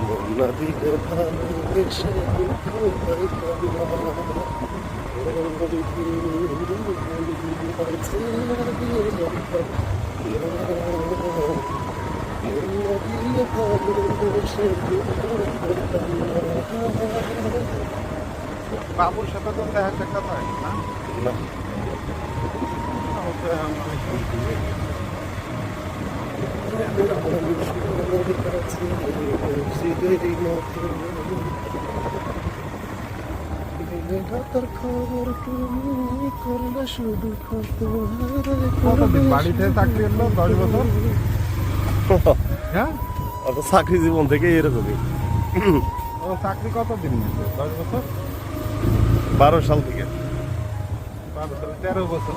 মন্না দিলে ভালোবেসে। বাবুর সাথে তো দেখা সাক্ষাৎ হয় না না ওকে আমি- তার খবর তুমি করলে শুধু কতদিন বাড়িতে চাকরি দশ বছর? হ্যাঁ? চাকরি জীবন থেকে এরকমই। ও চাকরি কতদিন নিয়েছে? দশ বছর? বারো সাল থেকে। বারো তেরো বছর।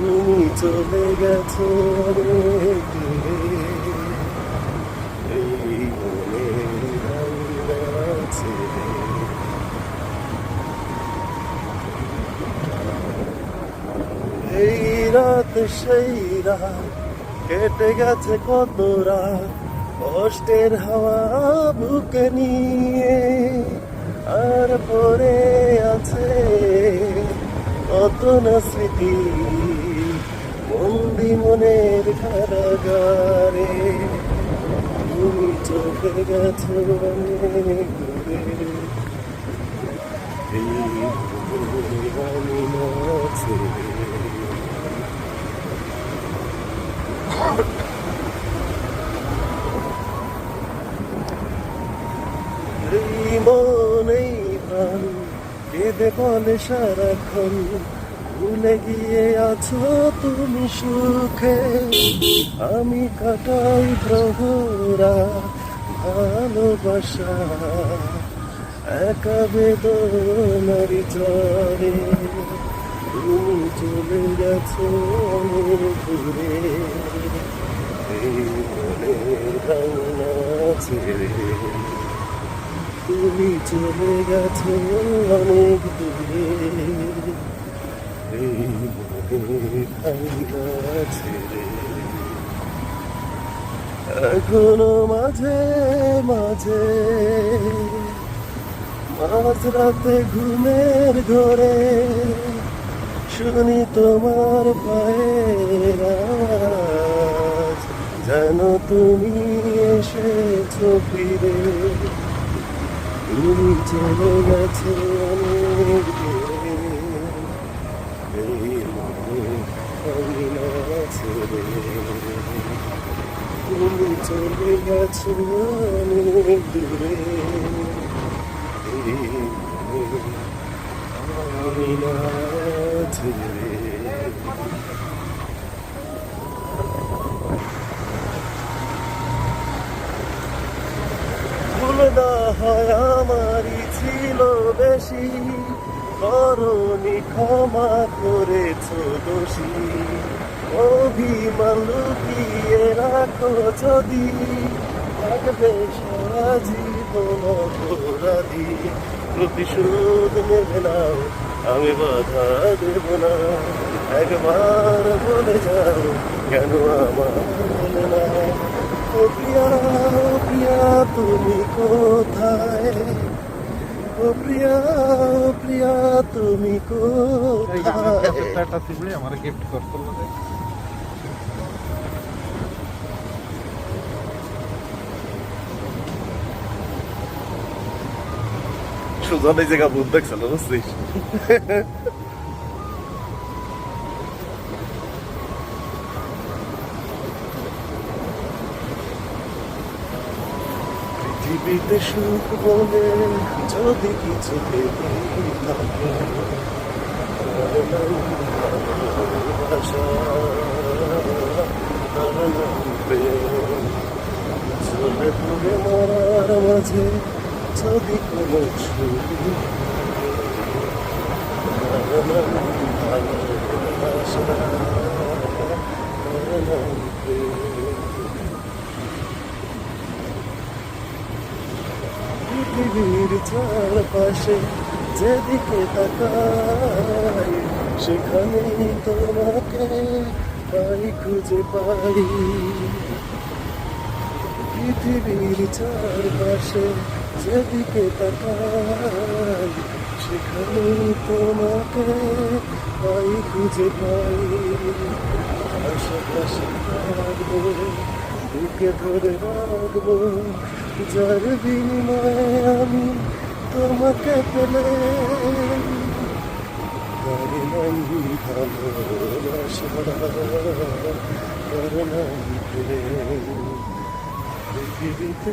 তুমি চলে গেছো এই ছেড়ে এই রাত, সেই রাত, কেটে গেছে কত রাত। কষ্টের হাওয়া বুকে নিয়ে আর পরে আছে কত না স্মৃতি। বন্দি মনের কারাগারে তুমি চলে গেছো অনেক দূরে এই ভুলে আমি না ছেড়ে এই মন এই প্রাণ, কেঁদে বলে সারাক্ষণ ভুলে গিয়ে আছো তুমি সুখে। আমি কাটাই প্রহরা, ভালোবাসা। একা বেদনার চরে তুমি চলে গেছো অনেক তুমি চলে গেছো অনেক দূরে এই মনের ভাঙনা ছেড়ে এখনও মাঝে মাঝে মাঝরাতে ঘুমের ঘরে শুনি তোমার পায়ের যেন তুমি এসেছ ফিরে। তুমি চলে গেছো অনেক আমি তুমি চলে গেছো অনেক দূরে আমি না হয় আমারই ছিল বেশি। করণি ক্ষমা করেছ দোষী। অভিমান লুকিয়ে রাখো যদি, থাকবে সারা জীবন অপরাধী প্রতিশোধ নেবে না, আমি বাধা দেব না। একবার বলে যাও, কেন আমার বলে না? ও প্রিয়া ও প্রিয়া, তুমি কোথায়? ও প্রিয়া প্রিয়া তুমি কোথায়? আমার গিফট করতে সুজন এই জায়গা ভূত দেখছিল বুঝছিস? পৃথিবীতে সুখ বলে যদি কিছু পেতে। চলে পুরে মরার মাঝে যদি কোনো সুখ ভালোবাসা, তার নাম প্রেম। পৃথিবীর চারপাশে যেদিকে তাকাই, সেখানেই তোমাকে পাই খুঁজে পাই। পৃথিবীর চারপাশে যেদিকে তাকাই, সেখানেই তোমাকে পাই খুঁজে পাই। আশেপাশে থাকব, বুকে ধরে রাখব যার বিনিময়ে আমি তোমাকে পেলে। তার নাম ভালোবাসা তার পৃথিবীতে